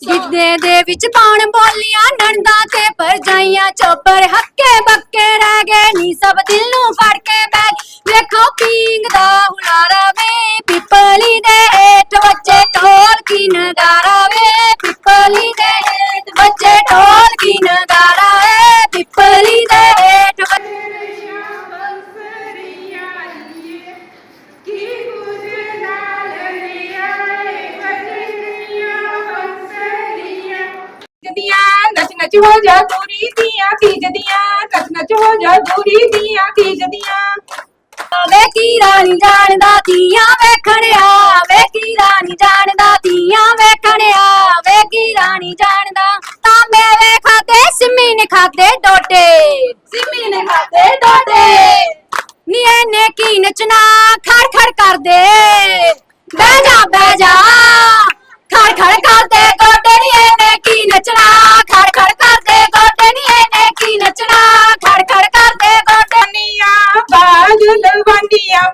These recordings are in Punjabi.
ਗਿੱਧੇ ਦੇ ਵਿੱਚ ਪਾਉਣ ਬੋਲੀਆਂ, ਨਣਦਾ ਤੇ ਪਰਜਾਈਆਂ ਚੋਬਰ ਹੱਕੇ ਬੱਕੇ ਰਹਿ ਗਏ ਨੀ, ਸਭ ਦਿਲ ਨੂੰ ਫੜ ਕੇ ਬੈ ਗਏ। ਵੇਖੋ ਪੀਂਗ ਦਾ ਹੁਲਾਰਾ ਵੇ, ਪਿੱਪਲੀ ਦੇ ਹੇਠ ਬੱਚੇ ਢੋਲ ਕੀ ਨਗਾਰਾ ਵੇ, ਪਿੱਪਲੀ ਦੇ ਹੇਠ ਬੱਚੇ ਢੋਲ ਕੀ ਨਗਾਰਾ ਵੇ, ਪਿੱਪਲੀ ਦੇ ਹੇਠ ਬੱਚੇ ਤੀਜਦੀਆਂ ਹੋ ਜਾ ਦੂਰੀ ਦੀਆਂ ਤੀਜਦੀਆਂ ਨੱਚ ਨੱਚ ਹੋ ਜਾ ਦੂਰੀ ਦੀਆਂ ਤੀਜਦੀਆਂ ਵੇ ਕੀ ਰਾਣੀ ਜਾਣਦਾ ਤੀਆਂ ਵੇਖਣਿਆ, ਵੇ ਕੀ ਰਾਣੀ ਜਾਣਦਾ ਤੀਆਂ ਵੇਖਣਿਆ। ਵੇ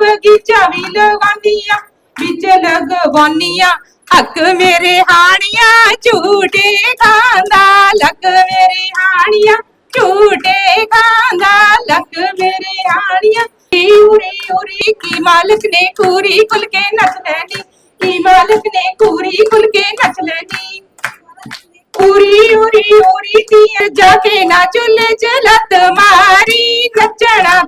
ਬਗੀਚਾ ਵੀ ਲਗਵਾਨੀਆਂ ਵਿੱਚ ਲਗਵਾਨੀਆਂ। ਹੱਕ ਮੇਰੇ ਹਾਣੀਆਂ ਝੂਟੇ ਖਾਂਦਾ, ਲੱਕ ਮੇਰੇ ਹਾਣੀਆਂ ਝੂਟੇ ਖਾਂਦਾ, ਲੱਕ ਮੇਰੇ ਹਾਣੀਆਂ। ਕੀ ਉਰੀ ਉਰੀ, ਕੀ ਮਾਲਕ ਨੇ ਕੂਰੀ ਕੁਲ ਕੇ ਨੱਚ ਲੈਣੀ? ਕੀ ਮਾਲਕ ਨੇ ਕੂਰੀ ਕੁਲ ਕੇ ਨੱਚ ਲੈਣੀ? ਉਰੀ ਉਰੀ ਉਰੀ ਤੀਏ ਜਾ ਕੇ ਨਾ ਚੁੱਲੇ ਚ ਲੱਤ ਮਾਰੀ, ਨੱਚਣਾ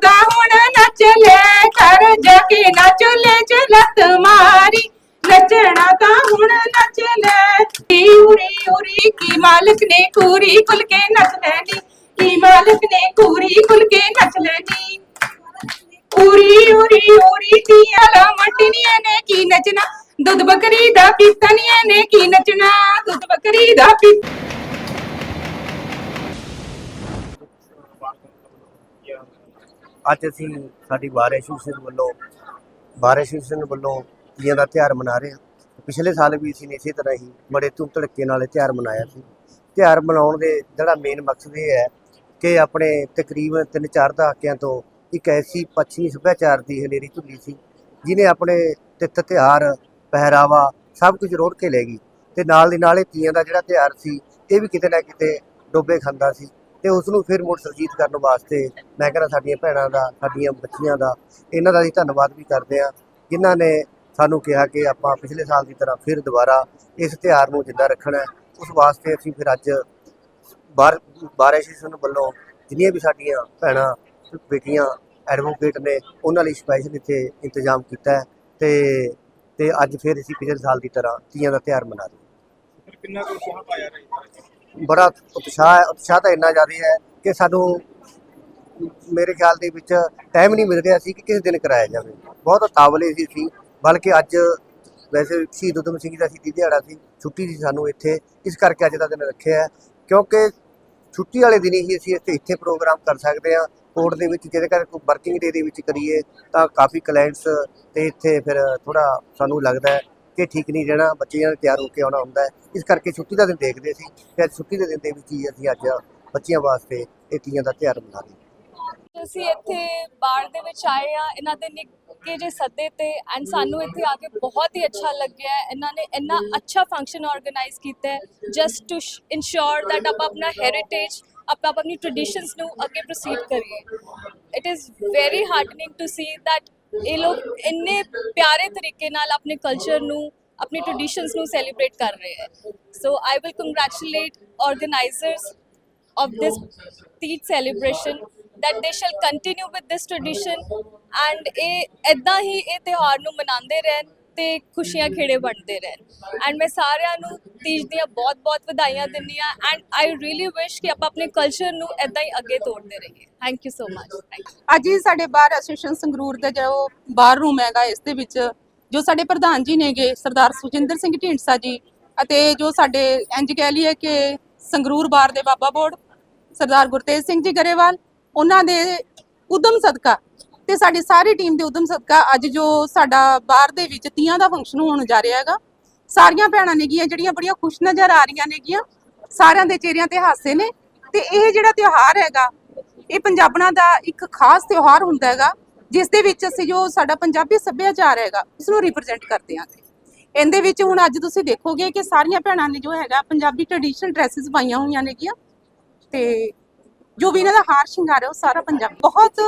ਕੂਰੀ ਕੁਲ ਕੇ ਨੱਚ ਲੈਣੀ। ਕੀ ਮਾਲਕ ਨੇ ਕੂਰੀ ਕੁਲ ਕੇ ਨੱਚ ਲੈਣੀ। ਉਰੀ ਉਰੀ ਉਰੀ ਤੀਆ ਲਾ ਮਟਨੀਆਂ ਨੇ ਕੀ ਨੱਚਣਾ? ਦੁੱਧ ਬੱਕਰੀ ਦਾ ਪੀਤਨੀਆਂ ਨੇ ਕੀ ਨੱਚਣਾ? ਦੁੱਧ ਬੱਕਰੀ ਦਾ ਪੀ ਅੱਜ ਅਸੀਂ ਸਾਡੀ ਬਾਰ ਐਸੋਸੀਏਸ਼ਨ ਵੱਲੋਂ ਬਾਰ ਐਸੋਸੀਏਸ਼ਨ ਵੱਲੋਂ ਤੀਆਂ ਦਾ ਤਿਉਹਾਰ ਮਨਾ ਰਹੇ ਹਾਂ। ਪਿਛਲੇ ਸਾਲ ਵੀ ਅਸੀਂ ਨੇ ਇਸੇ ਤਰ੍ਹਾਂ ਹੀ ਬੜੇ ਧੂਮ ਧੜਕੇ ਨਾਲ ਇਹ ਤਿਉਹਾਰ ਮਨਾਇਆ ਸੀ। ਤਿਉਹਾਰ ਮਨਾਉਣ ਦੇ ਜਿਹੜਾ ਮੇਨ ਮਕਸਦ ਇਹ ਹੈ ਕਿ ਆਪਣੇ ਤਕਰੀਬਨ ਤਿੰਨ ਚਾਰ ਦਹਾਕਿਆਂ ਤੋਂ ਇੱਕ ਐਸੀ ਪੱਛਮੀ ਸੱਭਿਆਚਾਰ ਦੀ ਹਨੇਰੀ ਧੁੱਲੀ ਸੀ ਜਿਨੇ ਆਪਣੇ ਤਿੱਥ ਤਿਉਹਾਰ, ਪਹਿਰਾਵਾ ਸਭ ਕੁਝ ਰੋੜ ਕੇ ਲੈ ਗਈ ਤੇ ਨਾਲ ਦੀ ਨਾਲ ਇਹ ਤੀਆਂ ਦਾ ਜਿਹੜਾ ਤਿਉਹਾਰ ਸੀ, ਇਹ ਵੀ ਕਿਤੇ ਨਾ ਕਿਤੇ ਡੋਬੇ ਖਾਂਦਾ ਸੀ ਤੇ ਉਸ ਨੂੰ ਫਿਰ ਮੁੜ ਸਰਜੀਤ ਕਰਨ ਵਾਸਤੇ ਮੈਂ ਕਹਿੰਦਾ ਸਾਡੀਆਂ ਭੈਣਾਂ ਦਾ, ਸਾਡੀਆਂ ਬੱਚੀਆਂ ਦਾ ਇਹਨਾਂ ਦਾ ਅਸੀਂ ਧੰਨਵਾਦ ਵੀ ਕਰਦੇ ਹਾਂ, ਜਿਨ੍ਹਾਂ ਨੇ ਸਾਨੂੰ ਕਿਹਾ ਕਿ ਆਪਾਂ ਪਿਛਲੇ ਸਾਲ ਦੀ ਤਰ੍ਹਾਂ ਫਿਰ ਦੁਬਾਰਾ ਇਸ ਤਿਉਹਾਰ ਨੂੰ ਜਿੰਦਾ ਰੱਖਣਾ ਹੈ। ਉਸ ਵਾਸਤੇ ਅਸੀਂ ਫਿਰ ਅੱਜ ਬਾਰ ਬਾਰ ਐਸੋਸੀਏਸ਼ਨ ਵੱਲੋਂ ਜਿੰਨੀਆਂ ਵੀ ਸਾਡੀਆਂ ਭੈਣਾਂ ਬੇਟੀਆਂ ਐਡਵੋਕੇਟ ਨੇ ਉਹਨਾਂ ਲਈ ਸਪੈਸ਼ਲ ਇੱਥੇ ਇੰਤਜ਼ਾਮ ਕੀਤਾ ਹੈ ਤੇ ਤੇ ਅੱਜ ਫਿਰ ਅਸੀਂ ਪਿਛਲੇ ਸਾਲ ਦੀ ਤਰ੍ਹਾਂ ਤੀਆਂ ਦਾ ਤਿਉਹਾਰ ਮਨਾ ਰਹੇ ਹਾਂ। ਕਿੰਨਾ ਕੁ ਉਤਸ਼ਾਹ ਪਾਇਆ ਰਹੀ ਬੜਾ ਉਤਸ਼ਾਹ ਹੈ ਉਤਸ਼ਾਹ ਤਾਂ ਇੰਨਾ ਜ਼ਿਆਦਾ ਹੈ ਕਿ ਸਾਨੂੰ ਮੇਰੇ ਖਿਆਲ ਦੇ ਵਿੱਚ ਟਾਈਮ ਨਹੀਂ ਮਿਲ ਰਿਹਾ ਸੀ ਕਿ ਕਿਸ ਦਿਨ ਕਰਾਇਆ ਜਾਵੇ। ਬਹੁਤ ਤਾਵਲੇ ਸੀ ਸੀ ਬਲਕਿ ਅੱਜ ਵੈਸੇ ਸ਼ਹੀਦ ਉਦਮ ਸਿੰਘ ਦਾ ਸ਼ਹੀਦੀ ਦਿਹਾੜਾ ਸੀ, ਛੁੱਟੀ ਸੀ ਸਾਨੂੰ ਇੱਥੇ, ਇਸ ਕਰਕੇ ਅੱਜ ਦਾ ਦਿਨ ਰੱਖਿਆ ਹੈ, ਕਿਉਂਕਿ ਛੁੱਟੀ ਵਾਲੇ ਦਿਨ ਹੀ ਅਸੀਂ ਇੱਥੇ ਇੱਥੇ ਪ੍ਰੋਗਰਾਮ ਕਰ ਸਕਦੇ ਹਾਂ, ਕੋਰਟ ਦੇ ਵਿੱਚ ਜਿਹਦੇ ਕਰਕੇ ਵਰਕਿੰਗ ਡੇ ਦੇ ਵਿੱਚ ਕਰੀਏ, ਤਾਂ ਕਾਫੀ ਕਲਾਇੰਟਸ ਤੇ ਇੱਥੇ ਫਿਰ ਥੋੜਾ ਸਾਨੂੰ ਲੱਗਦਾ ਕਿ ਠੀਕ ਨਹੀਂ ਰਹਿਣਾ, ਬੱਚਿਆਂ ਨੇ ਤਿਆਰ ਹੋ ਕੇ ਆਉਣਾ ਹੁੰਦਾ ਇਸ ਕਰਕੇ ਛੁੱਟੀ ਦਾ ਦਿਨ ਦੇਖਦੇ ਸੀ ਤੇ ਛੁੱਟੀ ਦੇ ਦਿਨ ਦੇ ਵਿੱਚ ਹੀ ਅਸੀਂ ਅੱਜ ਬੱਚਿਆਂ ਵਾਸਤੇ ਇਹ ਤੀਆਂ ਦਾ ਤਿਉਹਾਰ ਮਨਾ ਰਹੇ ਅਸੀਂ ਇੱਥੇ ਬਾੜ ਦੇ ਵਿੱਚ ਆਏ ਆ ਇਹਨਾਂ ਦੇ ਨਿੱਕੇ ਜਿਹੇ ਸੱਦੇ ਤੇ ਐਂਡ ਸਾਨੂੰ ਇੱਥੇ ਆ ਕੇ ਬਹੁਤ ਹੀ ਅੱਛਾ ਲੱਗਿਆ ਇਹਨਾਂ ਨੇ ਇੰਨਾ ਅੱਛਾ ਫੰਕਸ਼ਨ ਆਰਗੇਨਾਈਜ਼ ਕੀਤਾ ਜਸਟ ਟੂ ਇਨਸ਼ੋਰ ਦੈਟ ਆਪਾਂ ਆਪਣਾ ਹੈਰੀਟੇਜ ਆਪਾਂ ਆਪਣੀ ਟ੍ਰੈਡੀਸ਼ਨਸ ਨੂੰ ਅੱਗੇ ਪ੍ਰੋਸੀਡ ਕਰੀਏ। It is very heartening to see that ਇਹ ਲੋਕ ਇੰਨੇ ਪਿਆਰੇ ਤਰੀਕੇ ਨਾਲ ਆਪਣੇ ਕਲਚਰ ਨੂੰ, ਆਪਣੀ ਟ੍ਰੈਡੀਸ਼ਨਸ ਨੂੰ ਸੈਲੀਬ੍ਰੇਟ ਕਰ ਰਹੇ ਹੈ। So I will congratulate organisers of this Teej celebration that they shall continue with this tradition. And ਇਹ ਇਦਾਂ ਹੀ ਇਹ ਤਿਉਹਾਰ ਨੂੰ ਮਨਾਉਂਦੇ ਰਹਿਣ ਤੇ ਖੁਸ਼ੀਆਂ ਖੇੜੇ ਵੰਡਦੇ ਰਹਿਣ। ਐਂਡ ਮੈਂ ਸਾਰਿਆਂ ਨੂੰ ਤੀਜ ਦੀਆਂ ਬਹੁਤ-ਬਹੁਤ ਵਧਾਈਆਂ ਦਿੰਦੀ ਆ ਐਂਡ ਆਈ ਰੀਲੀ ਵਿਸ਼ ਕਿ ਆਪਾਂ ਆਪਣੇ ਕਲਚਰ ਨੂੰ ਇਦਾਂ ਹੀ ਅੱਗੇ ਤੋੜਦੇ ਰਹੀਏ। Thank you so much thank you ਅੱਜ ਹੀ ਸਾਡੇ ਬਾਰ ਐਸੋਸੀਏਸ਼ਨ ਸੰਗਰੂਰ ਦਾ ਜੋ ਬਾਰ ਰੂਮ ਹੈਗਾ, ਇਸ ਦੇ ਵਿੱਚ ਜੋ ਸਾਡੇ ਪ੍ਰਧਾਨ ਜੀ ਨੇਗੇ, ਸਰਦਾਰ ਸੁਜਿੰਦਰ ਸਿੰਘ ਢੀਂਡਸਾ ਜੀ ਅਤੇ ਜੋ ਸਾਡੇ ਇੰਜ ਕਹਿ ਲਈਏ ਕਿ ਸੰਗਰੂਰ ਬਾਰ ਦੇ ਬਾਬਾ ਬੋਰਡ ਸਰਦਾਰ ਗੁਰਤੇਜ ਸਿੰਘ ਜੀ ਗਰੇਵਾਲ ਉਹਨਾਂ ਦੇ ਉਦਮ ਸਦਕਾ ਤੇ ਸਾਡੀ ਸਾਰੀ ਟੀਮ ਦੇ ਉਦਮ ਸਦਕਾ ਅੱਜ ਜੋ ਸਾਡਾ ਬਾਰ ਦੇ ਵਿੱਚ ਤੀਆਂ ਦਾ ਫੰਕਸ਼ਨ ਹੋਣ ਜਾ ਰਿਹਾ ਹੈਗਾ, ਸਾਰੀਆਂ ਭੈਣਾਂ ਨੇਗੀਆਂ ਜਿਹੜੀਆਂ ਬੜੀਆਂ ਖੁਸ਼ ਨਜ਼ਰ ਆ ਰਹੀਆਂ ਨੇਗੀਆਂ, ਸਾਰਿਆਂ ਦੇ ਚਿਹਰਿਆਂ ਤੇ ਹਾਸੇ ਨੇ ਤੇ ਇਹ ਜਿਹੜਾ ਤਿਉਹਾਰ ਹੈਗਾ, ਇਹ ਪੰਜਾਬਣਾਂ ਦਾ ਇੱਕ ਖਾਸ ਤਿਉਹਾਰ ਹੁੰਦਾ ਹੈਗਾ, ਜਿਸ ਦੇ ਵਿੱਚ ਅਸੀਂ ਜੋ ਸਾਡਾ ਪੰਜਾਬੀ ਸੱਭਿਆਚਾਰ ਹੈਗਾ ਉਸ ਨੂੰ ਰਿਪਰੈਜ਼ੈਂਟ ਕਰਦੇ ਹਾਂ। ਇਹਦੇ ਵਿੱਚ ਹੁਣ ਅੱਜ ਤੁਸੀਂ ਦੇਖੋਗੇ ਕਿ ਸਾਰੀਆਂ ਭੈਣਾਂ ਨੇ ਜੋ ਹੈਗਾ ਪੰਜਾਬੀ ਟ੍ਰੈਡੀਸ਼ਨਲ ਡਰੈਸਸ ਪਾਈਆਂ ਹੋਈਆਂ ਨੇਗੀਆਂ ਤੇ ਜੋ ਵੀ ਇਹਨਾਂ ਦਾ ਹਾਰ ਸ਼ਿੰਗਾਰ ਹੈ, ਉਹ ਸਾਰਾ ਪੰਜਾਬੀ ਬਹੁਤ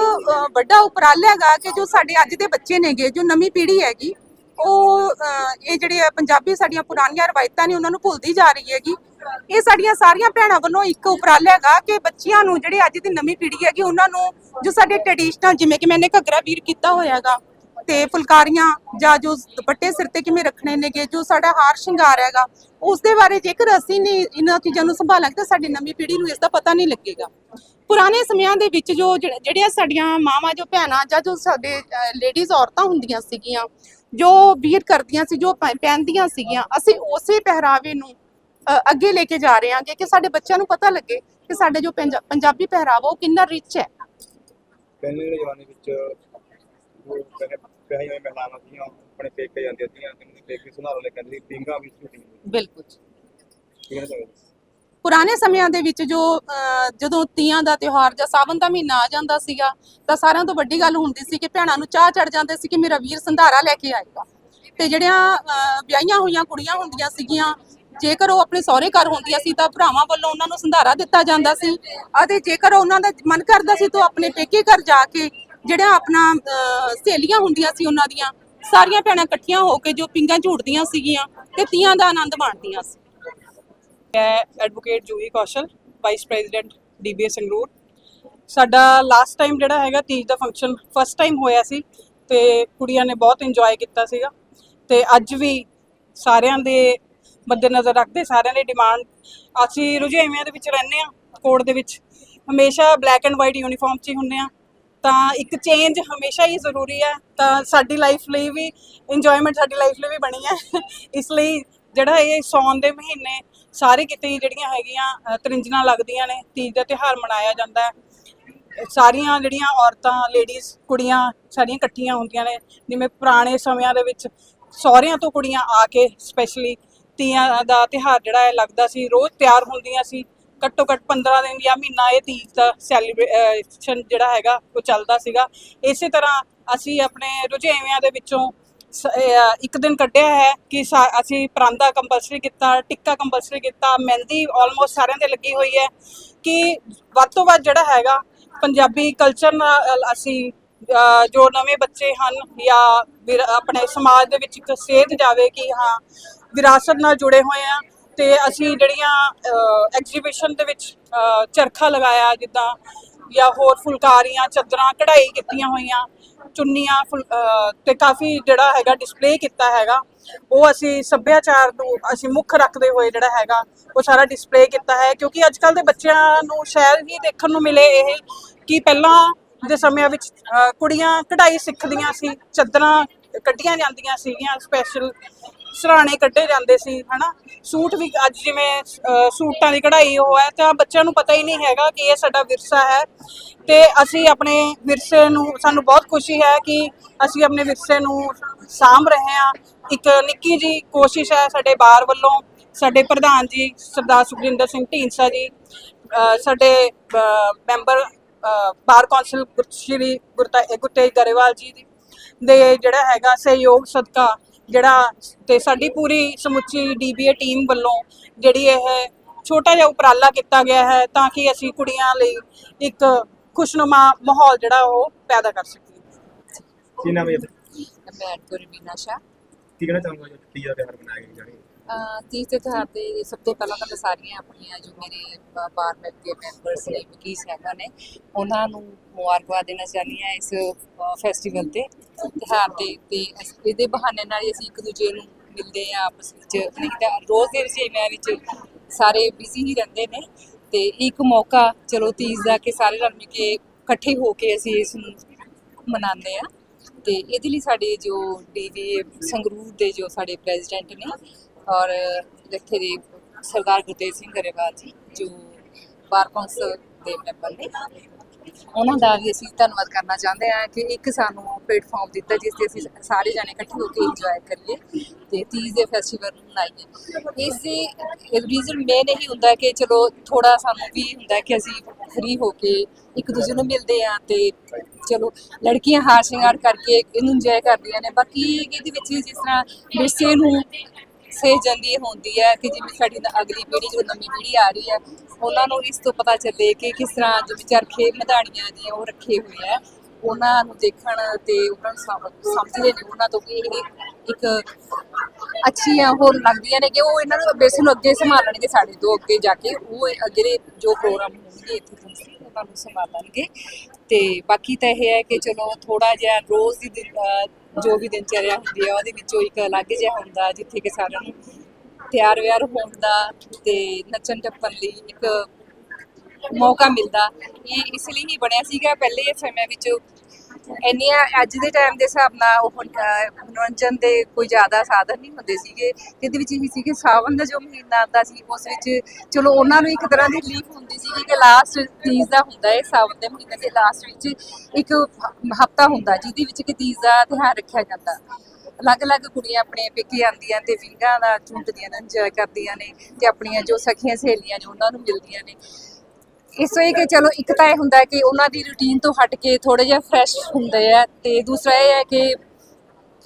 ਵੱਡਾ ਉਪਰਾਲਾ ਹੈਗਾ ਕਿ ਜੋ ਸਾਡੇ ਅੱਜ ਦੇ ਬੱਚੇ ਨੇਗੇ, ਜੋ ਨਵੀਂ ਪੀੜ੍ਹੀ ਹੈਗੀ, ਉਹ ਇਹ ਜਿਹੜੇ ਪੰਜਾਬੀ ਸਾਡੀਆਂ ਪੁਰਾਣੀਆਂ ਰਵਾਇਤਾਂ ਨੇ, ਉਹਨਾਂ ਨੂੰ ਭੁੱਲਦੀ ਜਾ ਰਹੀ ਹੈਗੀ। ਇਹ ਸਾਡੀਆਂ ਸਾਰੀਆਂ ਭੈਣਾਂ ਵੱਲੋਂ ਇੱਕ ਉਪਰਾਲਾ ਹੈਗਾ ਕਿ ਬੱਚਿਆਂ ਨੂੰ ਜਿਹੜੇ ਅੱਜ ਦੀ ਨਵੀਂ ਪੀੜ੍ਹੀ ਹੈਗੀ, ਉਹਨਾਂ ਨੂੰ ਜੋ ਸਾਡੇ ਟ੍ਰੈਡੀਸ਼ਨਲ, ਜਿਵੇਂ ਕਿ ਮੈंने ਘੱਗਰਾ ਵੀਰ ਕੀਤਾ ਹੋਇਆ ਹੈਗਾ ਤੇ ਫੁਲਕਾਰੀਆਂ ਜਾਂ ਜੋ ਦੁਪੱਟੇ ਸਿਰ ਤੇ ਕਿਵੇਂ ਰੱਖਣੇ ਨੇਗੇ, ਜੋ ਸਾਡਾ ਹਾਰ ਸ਼ਿੰਗਾਰ ਹੈਗਾ ਉਸ ਦੇ ਬਾਰੇ ਜੇਕਰ ਅਸੀਂ ਨਹੀਂ ਇਹਨਾਂ ਚੀਜ਼ਾਂ ਨੂੰ ਸੰਭਾਲਾਂਗੇ ਤਾਂ ਸਾਡੀ ਨਵੀਂ ਪੀੜ੍ਹੀ ਨੂੰ ਇਸ ਦਾ ਪਤਾ ਨਹੀਂ ਲੱਗੇਗਾ। ਪੁਰਾਣੇ ਸਮਿਆਂ ਦੇ ਵਿੱਚ ਜੋ ਜਿਹੜੀਆਂ ਸਾਡੀਆਂ ਮਾਵਾਂ ਜੋ ਭੈਣਾਂ ਜਾਂ ਜੋ ਸਾਡੇ ਲੇਡੀਜ਼ ਔਰਤਾਂ ਹੁੰਦੀਆਂ ਸੀਗੀਆਂ, ਜੋ ਵੀਰ ਕਰਦੀਆਂ ਸੀ, ਜੋ ਪਹਿਨਦੀਆਂ ਸੀਗੀਆਂ, ਅਸੀਂ ਉਸੇ ਪਹਿਰਾਵੇ ਨੂੰ ਅੱਗੇ ਲੈ ਕੇ ਜਾ ਰਹੇ ਹਾਂ ਕਿ ਸਾਡੇ ਬੱਚਿਆਂ ਨੂੰ ਪਤਾ ਲੱਗੇ ਕਿ ਸਾਡੇ ਜੋ ਪੰਜਾਬੀ ਪਹਿਰਾਵਾ ਉਹ ਕਿੰਨਾ ਰਿਚ ਹੈ। ਪਹਿਲੇ ਜ਼ਮਾਨੇ ਵਿੱਚ ਪਹਿਲੇ ਹੋਏ ਮਹਿਲਾਵਾਂ ਸੀਗੀਆਂ ਆਪਣੇ ਪੇਕੇ ਜਾਂਦੀਆਂ ਸੀਗੀਆਂ ਤੇ ਉਹਨੂੰ ਪੇਕੇ ਸੁਧਾਰ ਲੈ ਕਹਿੰਦੇ ਸੀ ਪਿੰਗਾ ਵਿੱਚ ਝੂਟੀ ਬਿਲਕੁਲ ਕੀ ਕਹਿਣਾ ਚਾਹੁੰਦੇ ਪੁਰਾਣੇ ਸਮਿਆਂ ਦੇ ਵਿੱਚ ਜੋ ਅਹ, ਜਦੋਂ ਤੀਆਂ ਦਾ ਤਿਉਹਾਰ ਜਾਂ ਸਾਵਨ ਦਾ ਮਹੀਨਾ ਆ ਜਾਂਦਾ ਸੀਗਾ ਤਾਂ ਸਾਰਿਆਂ ਤੋਂ ਵੱਡੀ ਗੱਲ ਹੁੰਦੀ ਸੀ ਕਿ ਭੈਣਾਂ ਨੂੰ ਚਾਹ ਚੜ ਜਾਂਦੇ ਸੀ ਕਿ ਮੇਰਾ ਵੀਰ ਸੰਧਾਰਾ ਲੈ ਕੇ ਆਏਗਾ। ਤੇ ਜਿਹੜੀਆਂ ਅਹ, ਵਿਆਹੀਆਂ ਹੋਈਆਂ ਕੁੜੀਆਂ ਹੁੰਦੀਆਂ ਸੀਗੀਆਂ ਜੇਕਰ ਉਹ ਆਪਣੇ ਸਹੁਰੇ ਘਰ ਹੁੰਦੀਆਂ ਸੀ ਤਾਂ ਭਰਾਵਾਂ ਵੱਲੋਂ ਉਹਨਾਂ ਨੂੰ ਸੰਧਾਰਾ ਦਿੱਤਾ ਜਾਂਦਾ ਸੀ। ਅਤੇ ਜੇਕਰ ਉਹਨਾਂ ਦਾ ਮਨ ਕਰਦਾ ਸੀ ਤਾਂ ਉਹ ਆਪਣੇ ਪੇਕੇ ਘਰ ਜਾ ਕੇ ਜਿਹੜਾ ਆਪਣਾ ਸਹੇਲੀਆਂ ਹੁੰਦੀਆਂ ਸੀ ਉਹਨਾਂ ਦੀਆਂ, ਸਾਰੀਆਂ ਭੈਣਾਂ ਇਕੱਠੀਆਂ ਹੋ ਕੇ ਜੋ ਪਿੰਗਾਂ ਝੂਟਦੀਆਂ ਸੀਗੀਆਂ ਤੇ ਤੀਆਂ ਦਾ ਆਨੰਦ ਮਾਣਦੀਆਂ ਸੀ। ਮੈਂ advocate Juhi Kaushal vice president DBA Sangrur. ਸਾਡਾ ਲਾਸਟ ਟਾਈਮ ਜਿਹੜਾ ਹੈਗਾ ਤੀਜ ਦਾ ਫੰਕਸ਼ਨ ਫਸਟ ਟਾਈਮ ਹੋਇਆ ਸੀ ਤੇ ਕੁੜੀਆਂ ਨੇ ਬਹੁਤ ਇੰਜੋਏ ਕੀਤਾ ਸੀਗਾ। ਤੇ ਅੱਜ ਵੀ ਸਾਰਿਆਂ ਦੇ ਮੱਦੇਨਜ਼ਰ ਰੱਖਦੇ, ਸਾਰਿਆਂ ਦੀ ਡਿਮਾਂਡ ਅਸੀਂ ਰੁਝੇਵਿਆਂ ਦੇ ਵਿੱਚ ਰਹਿੰਦੇ ਆ ਕੋਡ ਦੇ ਵਿੱਚ। ਹਮੇਸ਼ਾ ਬਲੈਕ ਐਂਡ ਵਾਈਟ ਯੂਨੀਫਾਰਮ 'ਚ ਹੀ ਹੁੰਦੇ ਆ ਤਾਂ ਇੱਕ ਚੇਂਜ ਹਮੇਸ਼ਾ ਹੀ ਜ਼ਰੂਰੀ ਹੈ ਤਾਂ ਸਾਡੀ ਲਾਈਫ ਲਈ ਵੀ ਇੰਜੋਇਮੈਂਟ ਸਾਡੀ ਲਾਈਫ ਲਈ ਵੀ ਬਣੀ ਹੈ। ਇਸ ਲਈ ਜਿਹੜਾ ਇਹ ਸੌਣ ਦੇ ਮਹੀਨੇ ਸਾਰੇ ਕਿਤੇ ਹੀ ਜਿਹੜੀਆਂ ਹੈਗੀਆਂ ਅ, ਲੱਗਦੀਆਂ ਨੇ ਤੀਜ ਦਾ ਤਿਉਹਾਰ ਮਨਾਇਆ ਜਾਂਦਾ ਹੈ। ਸਾਰੀਆਂ ਜਿਹੜੀਆਂ ਔਰਤਾਂ ਲੇਡੀਜ਼ ਕੁੜੀਆਂ ਸਾਰੀਆਂ ਇਕੱਠੀਆਂ ਹੁੰਦੀਆਂ ਨੇ ਜਿਵੇਂ ਪੁਰਾਣੇ ਸਮਿਆਂ ਦੇ ਵਿੱਚ ਸਹੁਰਿਆਂ ਤੋਂ ਕੁੜੀਆਂ ਆ ਕੇ ਸਪੈਸ਼ਲੀ ਤੀਆਂ ਦਾ ਤਿਉਹਾਰ ਜਿਹੜਾ ਹੈ ਲੱਗਦਾ ਸੀ ਰੋਜ਼ ਤਿਆਰ ਹੁੰਦੀਆਂ ਸੀ। ਘੱਟੋ ਘੱਟ 15 ਦਿਨ ਜਾਂ ਮਹੀਨਾ ਇਹ ਤੀਜ ਦਾ ਸੈਲੀਬ੍ਰੇਸ਼ਨ ਜਿਹੜਾ ਹੈਗਾ, ਉਹ ਚੱਲਦਾ ਸੀਗਾ। ਇਸੇ ਤਰ੍ਹਾਂ ਅਸੀਂ ਆਪਣੇ ਰੁਝੇਵਿਆਂ ਦੇ ਵਿੱਚੋਂ ਸ- ਇੱਕ ਦਿਨ ਕੱਢਿਆ ਹੈ ਕਿ ਸਾ- ਅਸੀਂ ਪਰਾਂਦਾ ਕੰਪਲਸਰੀ ਕੀਤਾ, ਟਿੱਕਾ ਕੰਪਲਸਰੀ ਕੀਤਾ, ਮਹਿੰਦੀ ਆਲਮੋਸਟ ਸਾਰਿਆਂ ਦੇ ਲੱਗੀ ਹੋਈ ਹੈ ਕਿ ਵੱਧ ਤੋਂ ਵੱਧ ਜਿਹੜਾ ਹੈਗਾ, ਪੰਜਾਬੀ ਕਲਚਰ ਨਾਲ ਅਸੀਂ ਜੋ ਨਵੇਂ ਬੱਚੇ ਹਨ ਜਾਂ ਆਪਣੇ ਸਮਾਜ ਦੇ ਵਿੱਚ ਇੱਕ ਸੇਧ ਜਾਵੇ ਕਿ ਹਾਂ, ਵਿਰਾਸਤ ਨਾਲ ਜੁੜੇ ਹੋਏ ਆ ਤੇ ਅਸੀਂ ਜਿਹੜੀਆਂ ਐਗਜ਼ੀਬਿਸ਼ਨ ਦੇ ਵਿੱਚ ਚਰਖਾ ਲਗਾਇਆ ਜਿੱਦਾਂ, ਜਾਂ ਹੋਰ ਫੁਲਕਾਰੀਆਂ, ਚਾਦਰਾਂ ਕਢਾਈ ਕੀਤੀਆਂ ਹੋਈਆਂ, ਚੁੰਨੀਆਂ ਫੁਲ- ਅਹ, ਤੇ ਕਾਫੀ ਜਿਹੜਾ ਹੈਗਾ ਡਿਸਪਲੇ ਕੀਤਾ ਹੈਗਾ। ਉਹ ਅਸੀਂ ਸੱਭਿਆਚਾਰ ਨੂੰ ਅਸੀਂ ਮੁੱਖ ਰੱਖਦੇ ਹੋਏ ਜਿਹੜਾ ਹੈਗਾ, ਉਹ ਸਾਰਾ ਡਿਸਪਲੇ ਕੀਤਾ ਹੈ। ਕਿਉਂਕਿ ਅੱਜ ਕੱਲ ਦੇ ਬੱਚਿਆਂ ਨੂੰ ਸ਼ਾਇਦ ਹੀ ਦੇਖਣ ਨੂੰ ਮਿਲੇ ਇਹ ਕਿ ਪਹਿਲਾਂ ਦੇ ਸਮਿਆਂ ਵਿੱਚ ਕੁੜੀਆਂ ਕਢਾਈ ਸਿੱਖਦੀਆਂ ਸੀ, ਚਾਦਰਾਂ ਕੱਢੀਆਂ ਜਾਂਦੀਆਂ ਸੀਗੀਆਂ ਸਪੈਸ਼ਲ ਸਰਾਣੇ ਕੱਢੇ ਜਾਂਦੇ ਸੀ, ਹਨਾ? ਸੂਟ ਵੀ ਅੱਜ ਜਿਵੇਂ ਸੂਟਾਂ ਦੀ ਕਢਾਈ ਉਹ ਹੈ, ਤਾਂ ਬੱਚਿਆਂ ਨੂੰ ਪਤਾ ਹੀ ਨਹੀਂ ਹੈਗਾ ਕਿ ਇਹ ਸਾਡਾ ਵਿਰਸਾ ਹੈ। ਤੇ ਅਸੀਂ ਆਪਣੇ ਵਿਰਸੇ ਨੂੰ, ਸਾਨੂੰ ਬਹੁਤ ਖੁਸ਼ੀ ਹੈ ਕਿ ਅਸੀਂ ਆਪਣੇ ਵਿਰਸੇ ਨੂੰ ਸਾਂਭ ਰਹੇ ਹਾਂ। ਇੱਕ ਨਿੱਕੀ ਜੀ ਕੋਸ਼ਿਸ਼ ਹੈ ਸਾਡੇ ਬਾਰ ਵੱਲੋਂ, ਸਾਡੇ ਪ੍ਰਧਾਨ ਜੀ, ਸਰਦਾਰ ਸੁਖਜਿੰਦਰ ਸਿੰਘ ਢੀਂਡਸਾ ਜੀ ਸਾਡੇ ਮੈਂਬਰ ਬਾਰ ਕੌਂਸਲ ਗੁਰ- ਸ਼੍ਰੀ ਗੁਰਤਾ, ਗੁਰਤੇਜ ਗਰੇਵਾਲ ਜੀ ਦੇ ਜਿਹੜਾ ਹੈਗਾ ਸਹਿਯੋਗ ਸਦਕਾ ਜਿਹੜਾ ਤੇ ਸਾਡੀ ਪੂਰੀ ਸਮੁੱਚੀ ਡੀਬੀਏ ਟੀਮ ਵੱਲੋਂ ਜਿਹੜੀ ਇਹ ਛੋਟਾ ਜਿਹਾ ਉਪਰਾਲਾ ਕੀਤਾ ਗਿਆ ਹੈ ਤਾਂ ਕਿ ਅਸੀਂ ਕੁੜੀਆਂ ਲਈ ਇੱਕ ਖੁਸ਼ਨੁਮਾ ਮਾਹੌਲ ਜਿਹੜਾ ਉਹ ਪੈਦਾ ਕਰ ਸਕੀਏ। ਕੀ ਨਾਮ ਹੈ ਜੀ? ਮੈਂ ਗੁਰਮੀਨਾ ਸ਼ਾ ਕੀ ਕਹਿਣਾ ਚਾਹੂੰਗਾ? ਜੋ ਮਨਾਇਆ ਗਿਆ ਜਾਣੀ? ਤੀਜ ਦੇ ਤਿਉਹਾਰ 'ਤੇ ਸਭ ਤੋਂ ਪਹਿਲਾਂ ਤਾਂ ਮੈਂ ਸਾਰੀਆਂ ਆਪਣੀਆਂ ਜੋ ਮੇਰੇ ਬ- ਬਾਰ ਮਿਲ ਦੇ ਮੈਂਬਰਸ ਨੇ ਵਕੀਸ ਹੈਗਾ ਨੇ, ਉਹਨਾਂ ਨੂੰ ਮੁਬਾਰਕਬਾਦ ਦੇਣਾ ਚਾਹੁੰਦੀ ਹਾਂ ਇਸ ਫੈਸਟੀਵਲ ਤੇ। ਤਿਉਹਾਰ ਤੇ ਤੇ ਇਹਦੇ ਬਹਾਨੇ ਨਾਲ ਹੀ ਅਸੀਂ ਇੱਕ ਦੂਜੇ ਨੂੰ ਮਿਲਦੇ ਆ ਆਪਸ ਵਿੱਚ। ਨਹੀਂ ਤਾਂ ਰੋਜ਼ ਦੇ ਰੁਝੇਵਿਆਂ ਵਿੱਚ ਸਾਰੇ ਬਿਜ਼ੀ ਹੀ ਰਹਿੰਦੇ ਨੇ ਤੇ ਇੱਕ ਮੌਕਾ ਚਲੋ ਤੀਜ ਦਾ ਕਿ ਸਾਰੇ ਰਲ ਮਿਲ ਕੇ ਇਕੱਠੇ ਹੋ ਕੇ ਅਸੀਂ ਇਸ ਨੂੰ ਮਨਾਉਂਦੇ ਆ ਤੇ ਇਹਦੇ ਲਈ ਸਾਡੇ ਜੋ ਡੀਵੀ ਸੰਗਰੂਰ ਦੇ ਜੋ ਸਾਡੇ ਪ੍ਰੈਜ਼ੀਡੈਂਟ ਨੇ ਔਰ ਇੱਥੇ ਦੇ ਸਰਦਾਰ ਗੁਰਤੇਜ ਸਿੰਘ ਗਰੇਵਾਲ ਜੀ, ਜੋ ਬਾਰ ਕੌਂਸਲ ਦੇ ਮੈਂਬਰ ਨੇ, ਉਹਨਾਂ ਦਾ ਵੀ ਅਸੀਂ ਧੰਨਵਾਦ ਕਰਨਾ ਚਾਹੁੰਦੇ ਹਾਂ ਕਿ ਇੱਕ ਸਾਨੂੰ ਪਲੇਟਫਾਰਮ ਦਿੱਤਾ ਜਿਸ ਤੇ ਅਸੀਂ ਸਾਰੇ ਜਾਣੇ ਇਕੱਠੇ ਹੋ ਕੇ ਇੰਜੋਏ ਕਰੀਏ ਤੇ ਤੀਜ ਦੇ ਫੈਸਟੀਵਲ ਨੂੰ ਮਨਾਈਏ। ਇਸ ਦੇ ਰੀਜ਼ਨ ਮੇਨ ਇਹੀ ਹੁੰਦਾ ਕਿ ਚਲੋ ਥੋੜਾ ਸਾਨੂੰ ਵੀ ਹੁੰਦਾ ਕਿ ਅਸੀਂ ਫ੍ਰੀ ਹੋ ਕੇ ਇੱਕ ਦੂਜੇ ਨੂੰ ਮਿਲਦੇ ਆ ਤੇ ਚਲੋ ਲੜਕੀਆਂ ਹਾਰ ਸ਼ਿੰਗਾਰ ਕਰਕੇ ਇਹਨੂੰ ਇੰਜੋਏ ਕਰਦੀਆਂ ਨੇ। ਬਾਕੀ ਇਹਦੇ ਵਿੱਚ ਜਿਸ ਤਰ੍ਹਾਂ ਵਿਰਸੇ ਨੂੰ ਸਹੀ ਜਾਂਦੀ ਹੁੰਦੀ ਹੈ ਕਿ ਜਿਵੇਂ ਸਾਡੀ ਅਗਲੀ ਪੀੜ੍ਹੀ ਜੋ ਨਵੀਂ ਪੀੜ੍ਹੀ ਆ ਰਹੀ ਹੈ, ਉਹਨਾਂ ਨੂੰ ਇਸ ਤੋਂ ਪਤਾ ਚੱਲੇ ਕਿ ਕਿਸ ਤਰ੍ਹਾਂ ਜੋ ਚਰਖੇ ਮਧਾਣੀਆਂ ਦੀਆਂ ਉਹ ਰੱਖੇ ਹੋਏ ਆ, ਉਹਨਾਂ ਨੂੰ ਦੇਖਣ ਤੇ ਉਹਨਾਂ ਨੂੰ ਸਮਝਦੇ ਨੇ, ਉਹਨਾਂ ਤੋਂ ਕਿ ਇੱਕ ਅੱਛੀਆਂ ਹੋਰ ਲੱਗਦੀਆਂ ਨੇ ਕਿ ਉਹ ਇਹਨਾਂ ਨੂੰ ਬੇਸ ਨੂੰ ਅੱਗੇ ਸੰਭਾਲਣਗੇ ਸਾਡੇ ਤੋਂ, ਅੱਗੇ ਜਾ ਕੇ ਉਹ ਇਹ ਜਿਹੜੇ ਜੋ ਪ੍ਰੋਗਰਾਮ ਹੋਣਗੇ ਇੱਥੇ ਉਹਨਾਂ ਨੂੰ ਸੰਭਾਲਣਗੇ। ਤੇ ਬਾਕੀ ਤਾਂ ਇਹ ਹੈ ਕਿ ਚਲੋ ਥੋੜਾ ਜਿਹਾ ਰੋਜ਼ ਦੀ ਜੋ ਵੀ ਦਿਨਚਰਿਆ ਹੁੰਦੀ ਹੈ ਉਹਦੇ ਵਿੱਚੋਂ ਇੱਕ ਅਲੱਗ ਜਿਹਾ ਹੁੰਦਾ ਜਿੱਥੇ ਕਿ ਸਾਰਿਆਂ ਨੂੰ ਤਿਆਰ ਵਿਆਰ ਹੋਣ ਦਾ ਤੇ ਨੱਚਣ ਟੱਪਣ ਲਈ ਇੱਕ ਮੌਕਾ ਮਿਲਦਾ। ਇਹ ਇਸ ਲਈ ਹੀ ਬਣਿਆ ਸੀਗਾ, ਪਹਿਲੇ ਸਮੇਂ ਵਿੱਚ ਇੰਨੀਆਂ ਅੱਜ ਦੇ ਟਾਈਮ ਦੇ ਹਿਸਾਬ ਨਾਲ ਉਹ ਮਨੋਰੰਜਨ ਦੇ ਕੋਈ ਜ਼ਿਆਦਾ ਸਾਧਨ ਨਹੀਂ ਹੁੰਦੇ ਸੀਗੇ ਇਹਦੇ ਵਿੱਚ ਇਹ ਸੀ ਕਿ ਸਾਵਨ ਦਾ ਜੋ ਮਹੀਨਾ ਆਉਂਦਾ ਸੀ, ਉਸ ਵਿੱਚ ਚਲੋ ਉਹਨਾਂ ਨੂੰ ਇੱਕ ਤਰ੍ਹਾਂ ਦੀ ਰਿਲੀਫ ਹੁੰਦੀ ਸੀ ਕਿ ਲਾਸਟ ਤੀਜ ਦਾ ਹੁੰਦਾ ਹੈ ਸਾਵਨ ਦੇ ਮਹੀਨੇ ਦੇ ਲਾਸਟ ਵਿੱਚ ਇੱਕ ਹਫਤਾ ਹੁੰਦਾ, ਜਿਹਦੇ ਵਿੱਚ ਕਿ ਤੀਜ ਦਾ ਤਿਉਹਾਰ ਰੱਖਿਆ ਜਾਂਦਾ। ਅਲੱਗ-ਅਲੱਗ ਕੁੜੀਆਂ ਆਪਣੇ ਪੇਕੇ ਆਉਂਦੀਆਂ ਤੇ ਵਿੰਗਾਂ ਦਾ ਝੂਟਦੀਆਂ ਨੇ ਇੰਜੋਏ ਕਰਦੀਆਂ ਨੇ ਤੇ ਆਪਣੀਆਂ ਜੋ ਸਖੀਆਂ ਸਹੇਲੀਆਂ ਨੇ, ਉਹਨਾਂ ਨੂੰ ਮਿਲਦੀਆਂ ਨੇ। ਇਸ ਲਈ ਕਿ ਚਲੋ ਇੱਕ ਤਾਂ ਇਹ ਹੁੰਦਾ ਕਿ ਉਹਨਾਂ ਦੀ ਰੁਟੀਨ ਤੋਂ ਹਟ ਕੇ ਥੋੜੇ ਜਿਹਾ ਫਰੈਸ਼ ਹੁੰਦੇ ਆ ਤੇ ਦੂਸਰਾ ਇਹ ਹੈ ਕਿ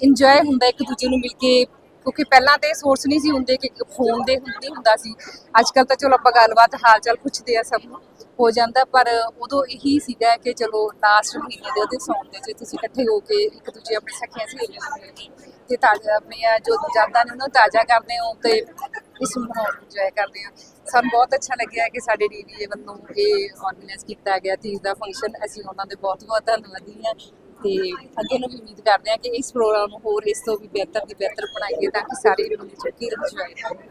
ਇੰਜੋਏ ਹੁੰਦਾ ਇੱਕ ਦੂਜੇ ਨੂੰ ਮਿਲ ਕੇ, ਕਿਉਂਕਿ ਪਹਿਲਾਂ ਤੇ ਸੋਰਸ ਨਹੀਂ ਸੀ ਹੁੰਦੇ ਕਿ ਫੋਨ ਦੇ ਹੁੰਦੇ ਹੁੰਦਾ ਸੀ। ਅੱਜ ਕੱਲ ਤਾਂ ਚਲੋ ਆਪਾਂ ਗੱਲਬਾਤ ਹਾਲ ਚਾਲ ਪੁੱਛਦੇ ਆ ਸਭ ਨੂੰ, ਹੋ ਜਾਂਦਾ, ਪਰ ਉਦੋਂ ਇਹੀ ਸੀਗਾ ਕਿ ਚਲੋ ਲਾਸਟ ਮਹੀਨੇ ਦੇ ਉਹਦੇ ਸੌਣ ਦੇ ਵਿੱਚ ਤੁਸੀਂ ਇਕੱਠੇ ਹੋ ਕੇ ਇੱਕ ਦੂਜੇ ਆਪਣੇ ਸਖੀਆਂ ਸਹੇਲੀਆਂ ਨੂੰ ਮਿਲ ਕੇ ਤੇ ਤਾਜ਼ਾ ਆਪਣੀਆਂ ਜੋ ਯਾਦਾਂ ਨੇ ਉਹਨਾਂ ਤਾਜ਼ਾ ਕਰਦੇ ਹੋ ਤੇ ਇਸ ਮਾਹੌਲ ਨੂੰ ਇੰਜੋਏ ਕਰਦੇ ਆ ਸਾਨੂੰ ਬਹੁਤ ਅੱਛਾ ਲੱਗਿਆ ਕਿ ਸਾਡੇ ਡੀਡੀਏ ਵੱਲੋਂ ਇਹ ਆਰਗੇਨਾਈਜ਼ ਕੀਤਾ ਗਿਆ, ਤੀਜ ਦਾ ਫੰਕਸ਼ਨ ਅਸੀਂ ਉਹਨਾਂ ਦੇ ਬਹੁਤ ਬਹੁਤ ਧੰਨਵਾਦੀ ਹਾਂ ਤੇ ਅੱਗੇ ਨੂੰ ਵੀ ਉਮੀਦ ਕਰਦੇ ਹਾਂ ਕਿ ਇਸ ਪ੍ਰੋਗਰਾਮ ਨੂੰ ਹੋਰ ਇਸ ਤੋਂ ਵੀ ਬਿਹਤਰ ਦੀ ਬਿਹਤਰ ਬਣਾਈਏ ਤਾਂ ਕਿ ਸਾਰੇ ਮਿਲ ਜੁਲ ਇੰਜੋਏ ਕਰਨ